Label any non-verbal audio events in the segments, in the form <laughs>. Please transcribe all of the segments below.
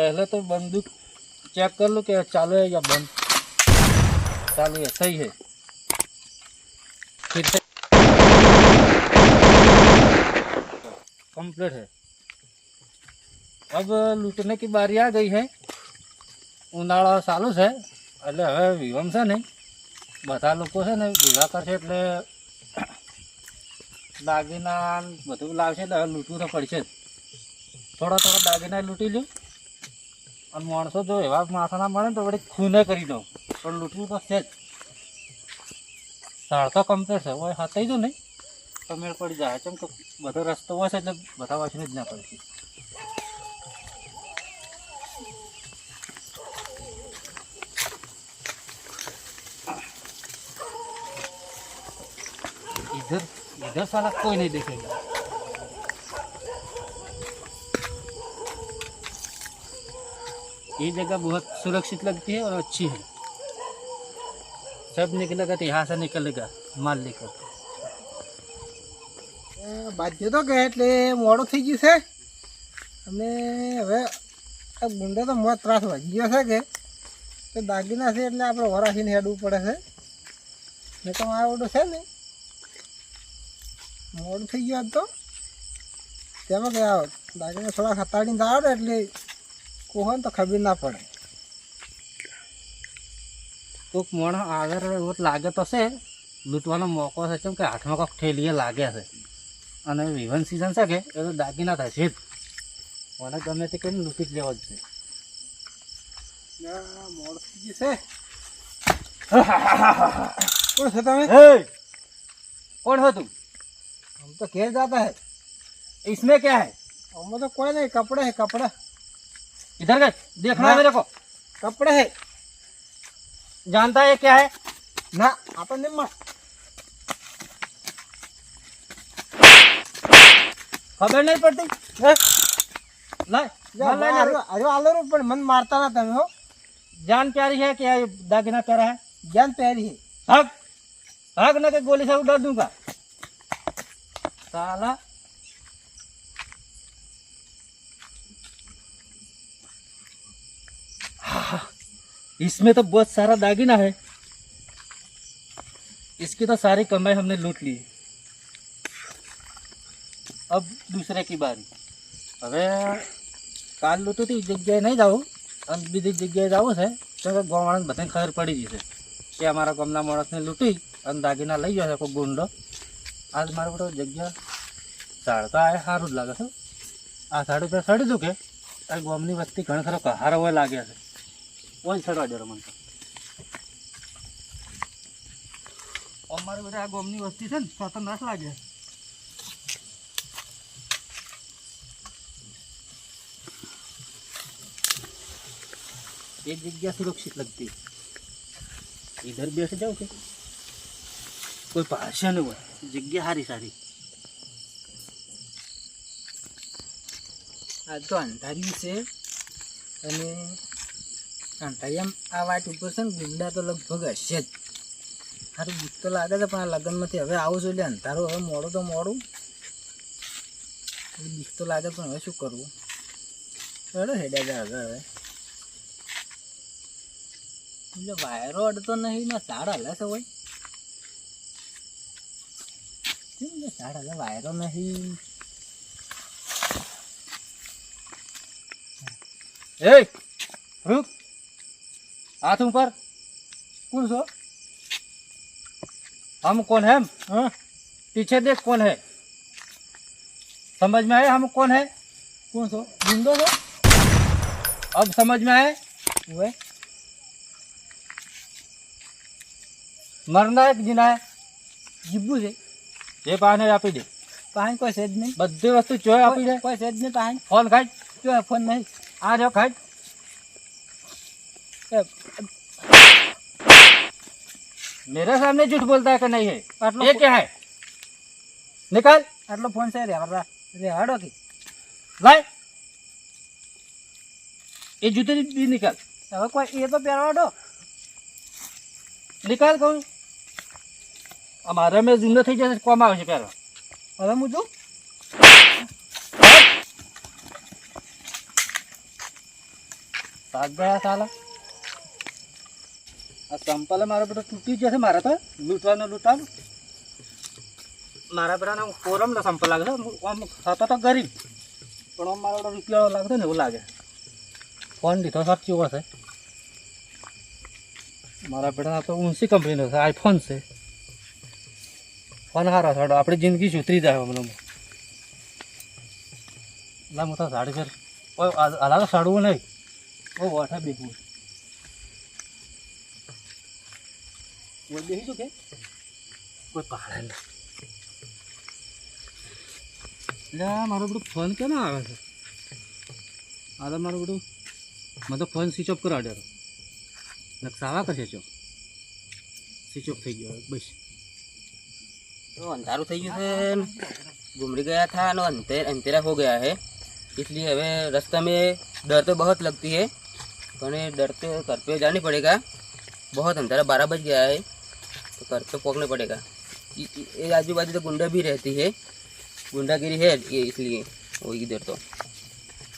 पहले तो बंदूक चेक कर लो कि चालू है या बंद चालू है सही है फिर से कंप्लीट है अब लूटने की बारी आ गई है ઉનાળો ચાલુ છે એટલે હવે વિવમ છે ને બધા લોકો છે ને ભેગા કરશે એટલે દાગીના ને બધું લાવશે એટલે હવે લૂંટવું તો પડશે જ થોડા થોડા દાગીના લૂંટી લ્યો અને માણસો જો એવા માથા ના મળે ને તો વળી ખૂને કરી દઉં. પણ લૂંટવું તો છે જ. સાડતો કમ્પ્લેટ છે, હોય હાથે જો નહીં. તો મેળ પડી જાય. કેમ કે બધો રસ્તો હોય છે એટલે બધા વાસીને જ ના પડશે ઇધર ઇધર સાલા કોઈ નહીં દેખાય. ये जगह बहुत सुरक्षित लगती है और अच्छी है सब निकलेगा तो यहाँ से निकलेगा माल लेकर બાજ્યો તો કે એટલે મોડું થઈ ગયું છે અને હવે આ ગુંડો તો મોત ત્રાસ વધી ગયો છે કે તો દાગીના છે એટલે આપણે વરાસીને હેડવું પડે છે ને તો આવડું છે ને મોડું થઈ ગયું આજ તો તેમાં કે આવો દાગીના થોડા ખતાડીને આવડે એટલે કોહન તો ખબર ના પડે કોઈક માણસ આગળ એવો લાગે તો છે લૂંટવાનો મોકો છે કેમ કે હાથમાં કોઈક ઠેલીએ લાગે છે અને વિવન સિઝન છે કે એ તો દાગીના થશે જ મને ગમે તે કરીને લૂંટી જ લેવા જ છે ના, મોડું થઈ ગયું છે <laughs> કોણ છે તમે कौन हो तुम हम तो घेर जाता है इसमें क्या है हमें तो कोई नहीं कपड़े है कपड़ा इधर गए देखना हाँ। मेरे को कपड़े है जानता है क्या है ના આપણને માં खबर नहीं पड़ती હે? ला જા, ला, ला, ला, આજો- આજો આલો રો, પણ મને મારતા ના તમે હો जान प्यारी है क्या ये दागिना प्यारा है જ્ઞાન પહેરી છે भाग भाग ना के गोली से उड़ा दूंगा इसमें तो बहुत सारा दागिना है इसकी तो सारी कमाई हमने लूट ली अब दूसरे की बारी હવે કાલ લૂંટું તો એ જગ્યાએ નહીં જાઉં અને બીજી જગ્યાએ જવું છે તો કે ગામવાળાને બધાને ખબર પડી જશે કે અમારા ગામના માણસને લૂંટી અને દાગીના લઈ જશે કોઈ ગુંડો આજ મારે બધો જગ્યા ઝાડ તો આ સારું જ લાગે છે આ ઝાડ ઉપર સડી દઉં કે આ ગામની વસ્તી ઘણા ખરો કહારો હોય લાગે છે ઓય સડવા દે મને તો અમારે બધા આ ગામની વસ્તી છે ને સ્વતંત્ર જ લાગે एक जगह सुरक्षित लगती है इधर बैठ जाओ के कोई भाषा नहीं हुआ जगह हारी सारी આ તો અંધાર્યું છે અને શાંતા એમ આ વાત ઉપર છે ને ગુંડા તો લગભગ હશે જ. સારું દુઃખ તો લાગે છે, પણ આ લગ્નમાંથી હવે આવું છું એટલે અંધારું, હવે મોડું તો મોડું. બીક તો લાગે પણ હવે શું કરવું? ચડો હેડ્યા હવે હવે. એટલે વાયરો અડતો નહીં, ને સાડ હલે છે હોય કેમ સાડ હલે, વાયરો નહીં. એ રૂપ हाथ ऊपर। कौन सो? हम कौन है? हा? पीछे देख कौन है? समझ में आए हम कौन है? कौन सो? जिंदो सो अब समझ में आए वे मरना है जिना है जिब्बू से। ये पहन है आप ही दे। पहन कोई सेज नहीं बद्दे वस्तु चोय ही दे। कोई सेज नहीं पहन फ़ोन खाट चोय फ़ोन नहीं। आ जाओ खाई। मेरे सामने झूठ बोलता है कि नहीं है આટલો ये क्या है निकाल આટલો ફોન છે રે રે રે હાડો કે लाए ये जूते भी निकाल હવે કોઈ એ તો પહેરવાડો निकाल कहूँ અમારે મેં જૂનો થઈ જશે કોમ આવે છે પહેરવા હવે હું છું ભાગ ગયા સાલા આ સંપાલે મારા બધો તૂટી જશે, મારા તો લૂંટવાનું લૂંટવાનું. મારા પેલા કોરમ ને સંપલ લાગે આમ હતો તો ગરીબ. પણ આમ મારા બધા રૂપિયા લાગતો ને એવું લાગે. ફોન લીધો સાચી હશે મારા બેટા તો ઊંચી કંપનીનો છે આઈફોન છે. ફોન સારો સાડો, આપણી જિંદગી સુધરી જાય હમણાં ના હું તો સાડી ફેર. અલા તો સાડવું નહીં. બહુ વાઠા બેહવું કોઈ બેસીશું કે કોઈ પાડે નહીં એટલે આ મારો બધું ફોન કેમ આવે છે આ તો મારું બધું મેં તો ફોન સ્વિચ ઓફ કરાવ્યો નકશાવા કશે છો સ્વિચ ઓફ થઈ ગયો બસ तो अंधारू થઈ ગયું છે घूमरी गया था नो अंधेर अंधेरा हो गया है इसलिए हमें रास्ता में डर तो बहुत लगती है पर ये डरते घर पे जानी पड़ेगा बहुत अंधेरा बारह बज गया है कर तो पोकना पड़ेगा। ये आजू बाजू तो गुंडा भी रहती है। गुंडागिरी है ये इसलिए वो इधर तो।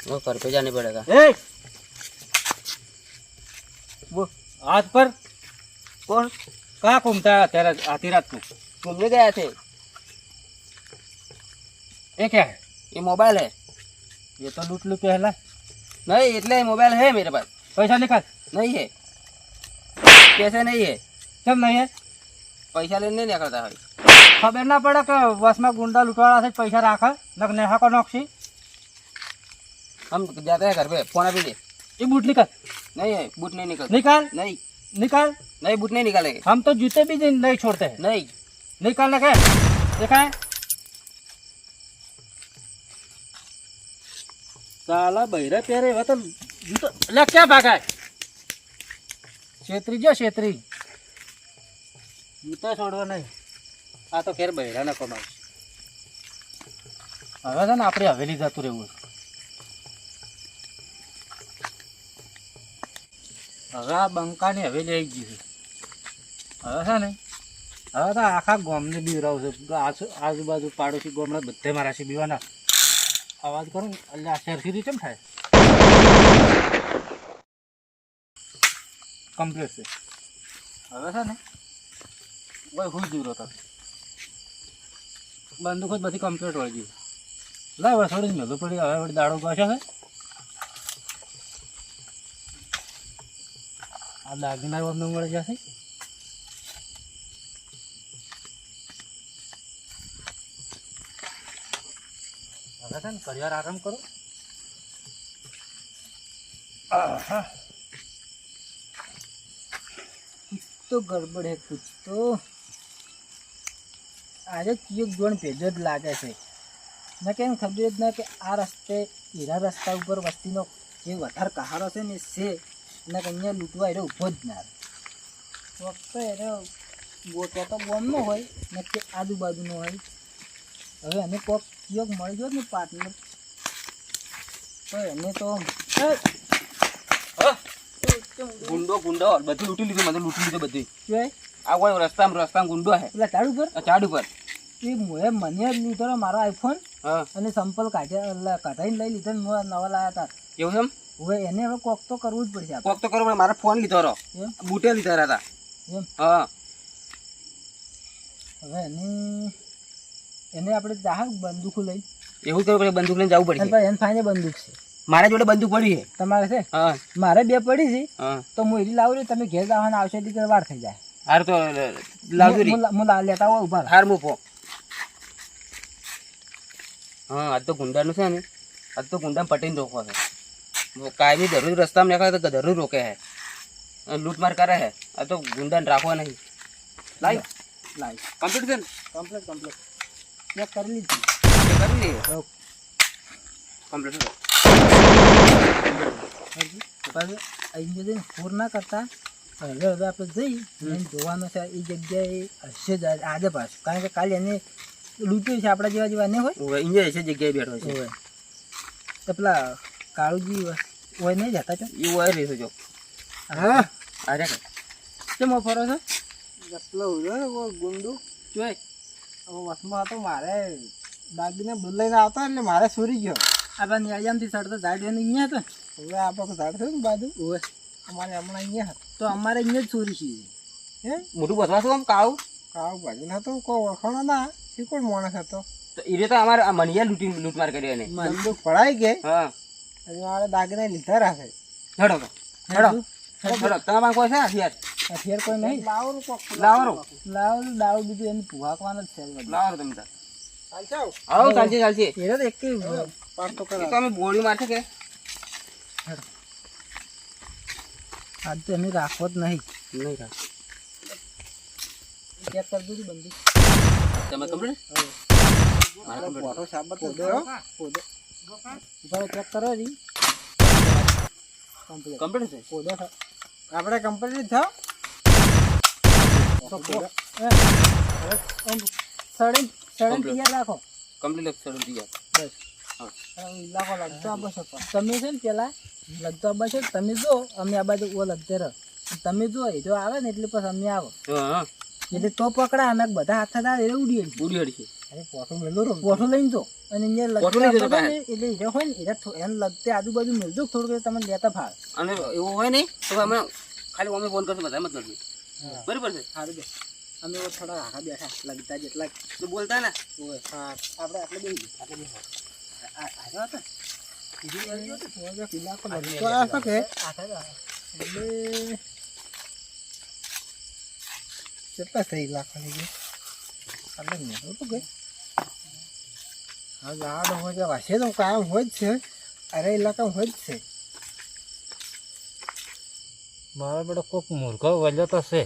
वो घर पे जाने पड़ेगा। ए! वो हाथ पर? कौन? कहाँ घूमता है तेरा आती रात को? घूमने गया थे। ये क्या है? ये मोबाइल है। ये तो लूट लूट पहला नहीं इतना मोबाइल है मेरे पास। पैसा निकाल। नहीं है। कैसे नहीं है। सब नहीं है? पैसा लेने नहीं निकलता है ખબર ના પડે કે બસમાં ગુંડા લૂંટવાળા છે પૈસા રાખે નક નેહા કો નોક્ષી हम जाते हैं घर पे फोन अभी दे ये बूट निकाल नहीं है बूट नहीं निकल निकाल नहीं निकाल नहीं बूट नहीं निकालेंगे हम तो जूते भी नहीं नहीं छोड़ते हैं नहीं निकालने के देखा है साला बहरा तेरे हुआ तो जूता ले क्या भागा है छेत्री जो छेत्री જૂતા છોડવા નહીં. આ તો ફેર બહેરાના કમાવશે હવે છે ને આપણે હવેલી જતું રહેવું હવે આ બંકાની હવેલી આવી ગઈ છે. હવે છે ને, હવે તો આખા ગોમને બીવરાવશે આજુ, આજુબાજુ પાડોશી ગોમડા બધે મારા છે બીવાના. અવાજ કરું ને, એટલે આ શેર કેમ થાય? કમ્પ્લીટ છે. હવે છે ને ભાઈ હું જીવરો હતો બંદૂક જ બધી કમ્પ્લીટ હોય ગઈ લાવ હવે થોડી જ મેલું પડી હવે વળી દાડો ગયો છે આ દાગીના અમને મળે જશે હવે છે ને ઘડિયાળ આરામ કરો આહા. कुछ तो गड़बड़ है कुछ तो આજે કયો જોણ ભેજો જ લાગે છે. ને કેમ ખબર જ ના કે આ રસ્તે હીરા રસ્તા ઉપર વસ્તીનો જે વધારે કહારો છે ને છે ને કે અહીંયા લૂંટવા એને ઊભો જ ના. ફક્ત એને ગોટો તો બોમનો હોય ને કે આજુબાજુનો હોય. હવે એને કોક કયોક મળી ગયો ને પાર્ટનર તો એને તો ગુંડો ગુંડો બધું લૂંટી લીધું મને લૂંટી લીધું બધું આ કોઈ રસ્તામાં રસ્તામાં ગુંડો હે. એટલે ચાડ ઉપર? ચાડ ઉપર. એ મોએ મને જ લીધો મારો આઈફોન અને સંપલ કાઢ્યા કઢાઈને લઈ લીધો ને નવા લાયા હતા એવું એમ? હવે એને હવે કોક તો કરવું જ પડશે કોક તો કરો મારા ફોન લીધો રહો બૂટે લીધા હતા. એમ? હા. હવે એને એને આપણે જાહ બંદૂકો લઈ. એવું કરવું પડે બંદૂક લઈને જવું પડશે. એને ફાઈને બંદૂક છે. મારા જોડે બંદૂક પડી છે. તમારે છે? મારે બે પડી છે. તો હું એરી લાવું છું તમે ઘેર લાવવાના આવશે એટલે વાર થઈ જાય. હાર તો લાવજો હું- લેતા હોય ઊભા હાર મૂકો હા આજ તો ગુંડાનું છે ને. આજ તો ગુંડા પટીને રોકવા છે. કાયમી દરરોજ રસ્તામાં નીકળે તો દરરોજ રોકે છે. લૂંટમાર કરે છે. આ તો ગુંડાને રાખવા નહીં. લાઈ. લાઈ. કમ્પ્લીટ છે ને? કમ્પ્લીટ કમ્પ્લીટ ચેક કરી લીધી. કરી લીધી કમ્પ્લીટ અહીં ફોર ના કરતા હવે હવે આપણે જઈ જોવાનું છે એ જગ્યાએ હશે જ આજે પાછું. કારણ કે કાલે એને લૂંટ્યું છે આપણા જેવા જેવા ને હોય. અહીંયા છે જગ્યાએ બેઠો છે. હોય તો પેલા કાળુજી હોય નહીં જતા છો એવું હોય રહેશે છે જો. હા. અરે કેમ ફરો છો? કેટલો ગુંડુ. જોઈ વસમાં હતો મારે દાગીને લઈને આવતા એટલે મારે સુરી ગયો. આપણા ન્યાયામથી સડતો ઝાડ એને અહીંયા હતો હવે આપણે ઝાડ થયું ને બાજુ. અમારે હમણાં અહીંયા હતા. તો અમારે અહીંયા જ સુરી છે. હે? મોટું બસવા શું આમ કાવ કાળું બાજુ હતો કોઈ ઓળખાણો ના. શી કોણ માણસ હતો? તો એ તો અમારે મનિયા લૂંટી લૂંટમાર કરી એને બંદૂક પડાઈ કે? હા. મારા દાગને લીધા રાખે. હેડો તો. હેડો. હેડો. તમારે કોઈ છે હથિયાર? હથિયાર કોઈ નહીં. લાવરું કોક. લાવો દાવ બીજું એને પુહાકવાનું જ છે લાવો તમે તાર ચાલશે આવું. આવો ચાલશે ચાલશે. એ તો એક પાસ તો એ કરા તો અમે બોડી કે? આજ તો રાખવો જ નહીં. નહીં થાય ચેક બંદૂક. તમે કમ્પ્લીટ ફોટો સાબત તો દો. ઊભા ચેક કરો જી કમ્પ્લીટ કમ્પ્લીટ છે? પોદો થ- આપણે કમ્પ્લીટ પોદો આમ સળીને સળીને તૈયાર રાખો. કમ્પ્લીટ સડું તૈયાર. બસ. લાખો લગતો આ બસ તમે છે ને પેલા લગતો આ બસ તમે જો અમે આ બાજુ ઓ લગતે રહો. તમે જો એ જો આવે ને એટલે પછી અમે આવો. હા. એટલે તો પકડા અને બધા હાથ હાથ એટલે ઉડી અડી ઉડી હડી છે અરે ફોટો મેલું રૂમ લઈને તો અને અહીંયા લગતા એટલે એ હોય ને એટલે એને લગતે આજુબાજુ મેળજો થોડુંક તમને લેતા ફાવે અને એવું હોય નહીં તો અમે ખાલી અમે ફોન કરશું બધા મત નથી બરાબર છે? સારું બે અમે થોડા આખા બેઠા લગતા જેટલા તો બોલતા ને. હા આપણે આટલે બે આટલે બે આવ્યો હતા? બીજું આવ્યો હતો? લગતો આ કે આખા જ આવ્યો. એટલે કેટલા થઈ લાખ લઈ આપણે મેલું તો ગઈ હા ઝાડ હોય છે વાસે તો કાયમ હોય જ છે. અરે ઇલાકામાં હોય જ છે. મારા બેટો કોઈક મૂર્ખો વલ્યો તો છે.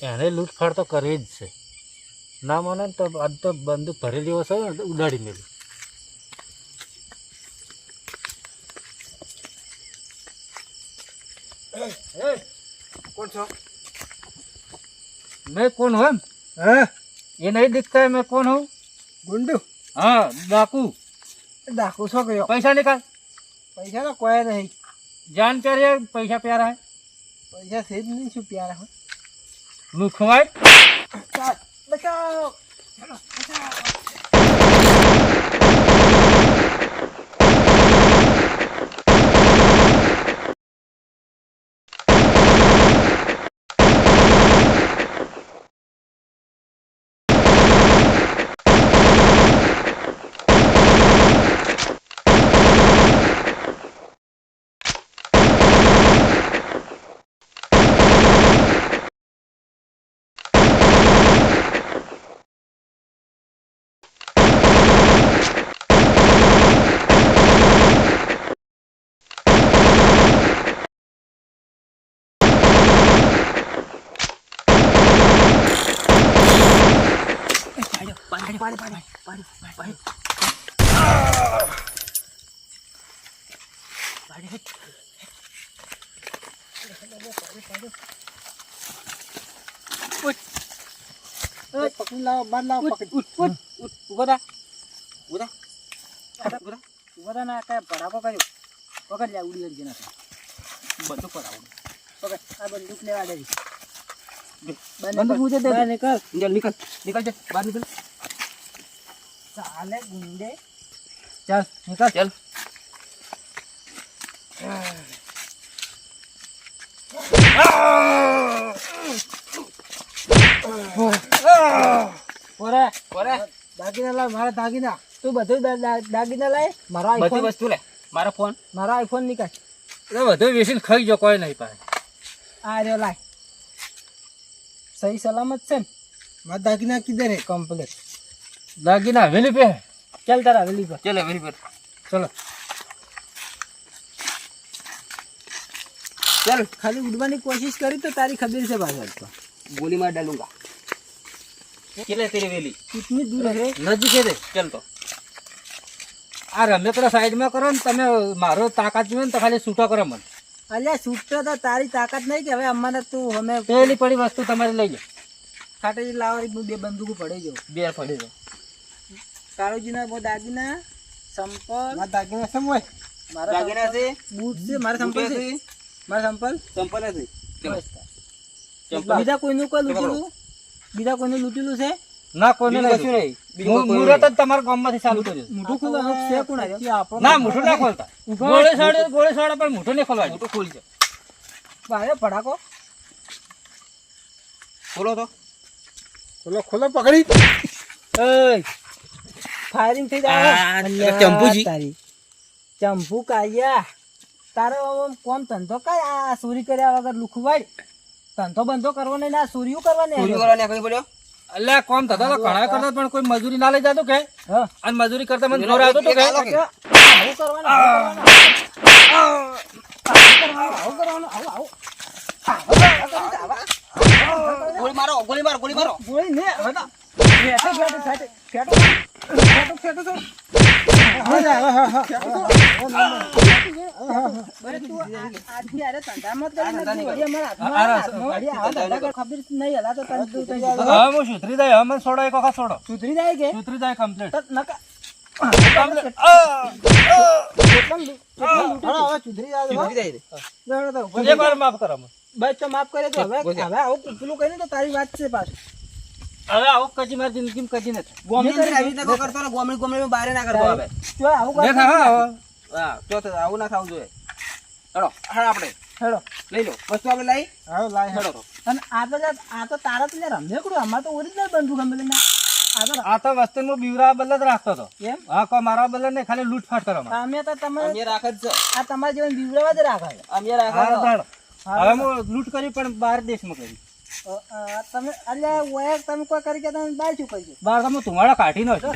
એને લૂંટફાટ તો કરી જ છે. ના મને તો આજ તો બંદૂક ભરેલી હશે ને ઉડાડી મેલી. કોણ છો? मैं कौन हूँ हाँ ये नहीं दिखता है मैं कौन हूँ गुंडू हाँ डाकू डाकू सो गयो पैसा निकाल पैसा ना कोई नहीं जान प्यारी है पैसा प्यारा है पैसा से नहीं छू प्यारा है मुखवाई बचाओ बचाओ પાડી પાડી પાડી પાડી પાડી પાડી પકડી લાવો બાર લાવો પકડી ઉઠ ઉઠ ઉઠ ઊભો થા ઊભો થા ઊભો થા ઊભો થા ના કાંઈ ભરાવો કર્યો પકડ લે ઉડી અડજી નાખે બંદૂક પડાવું પકડ આ બંદૂક લેવા દેવી બંદૂક ઉજે દે નીકળ નીકળ નીકળ જા બહાર નીકળ ચાલે ગુંડે. ચાલ નીકળ. ચાલ. પોરા કોરે દાગીના લાવ મારા દાગીના. તું બધું દાગીના લાય. મારો બધી વસ્તુ લે. મારો ફોન મારો આઈફોન નીકળ. એટલે બધું વેસીને ખાઈ જો કોઈ નહીં પાય આ રહ્યો લાય. સહી સલામત છે ને? મારા દાગીના કીધે રે કમ્પ્લીટ દાગીના હવેલી પે. ચાલ તારા હવેલી પર. ચાલો વેરી પર. ચલો. ચાલ. ખાલી ઉડવાની કોશિશ કરી તો તારી ખબર છે પાછળ તો. ગોલી માર ડાલુંગા. કેટલે તેરી વેલી? કેટલી દૂર હે? નજીક છે ચાલ તો. આ રમેકડા સાઈડમાં કરો ને તમે મારો તાકાત જોઈએ ને તો ખાલી છૂટો કરો મને. અલ્યા છૂટો તો તારી તાકાત નહીં કે હવે અમારે તું અમે પેલી પડી વસ્તુ તમારે લઈ જાઓ ખાટેજી એક બે બંદૂકો પડી જો બે પડી દો કાળુજીના બહુ દાગીના સંપલ. મારા દાગીના સમ હોય મારા દાગીના છે? બૂટ છે મારા સંપલ છે. મારા સંપલ? સંપલ છે. બીજા કોઈનું કોઈ લૂંટેલું? બીજા કોઈનું લૂંટેલું છે? ના કોઈને કશું નહીં. નહીં. બીજું કોઈ મુહૂર્ત જ તમારા ગામમાંથી ચાલુ કર્યું છે. મોટું ખુલ્લું છે કોણ આવ્યો? ના મોઢું ના ખોલતા. ગોળે સાડે ગોળે સાડે પણ મોઢું નહીં ખોલવાનું મોટું ખોલી ભાઈ ભડાકો ખોલો તો. ખોલો ખોલો પકડી. ફાયરિંગ થઈ જાય ચંપુજી. તારી. ચંપુ કાયા તારો કોમ ધંધો કઈ આ ચોરી કર્યા વગર લુખું ધંધો બંધો કરવો નહીં ને આ ચોરીઓ કરવાની ચોરી. કરવાની કઈ બોલ્યો? એટલે કોમ ધંધો તો ઘણા કરતા પણ કોઈ મજૂરી ના લઈ જતો કે? અને મજૂરી કરતા મને જોર આવતો તો કે? આવું કરવાનું આવું કરવાનું આવું આવું ગોળી મારો ગોળી મારો ગોળી મારો. ગોળી ને સુધરી જાય હવે છોડો એક વખત છોડો સુધરી જાય કે સુધરી જાય કમ્પ્લીટ માફ કરો. તો માફ કરે તો હવે. હવે આવું પેલું કહીને તો તારી વાત છે પાછું. હવે આવું કજી મારી જિંદગીમાં કજી નથી. ગોમણી કરી આવી રીતે કરતો ને ગોમણી ગોમડી બારે ના કરતો હવે. જો આવું કર દેખા હા હા તો તો આવું ના ખાવું જોઈએ. હેડો હા આપણે. હેડો. લઈ લો વસ્તુ આપણે લઈ. હા લઈ હેડો. અને આ તો આ તો તારા તો રમ્યો અમાર તો ઓરિજિનલ બંધુ ગમે લઈને આ તો વસ્તુ નું વસ્તીમાં બીવરા બદલ જ રાખતો હતો. એમ? હા કો મારા બદલ ને ખાલી લૂંટફાટ કરો અમે તો તમે અમે રાખે જ આ તમારા જેવા બીવડાવા જ રાખે. અમે રાખે હવે હું લૂંટ કરી પણ બહાર દેશમાં કરી. તમે અલ્યા ઓયા તમે કોઈ કરી કે તમે બાર શું ગયો. બાર તમે તમારા કાઢી છું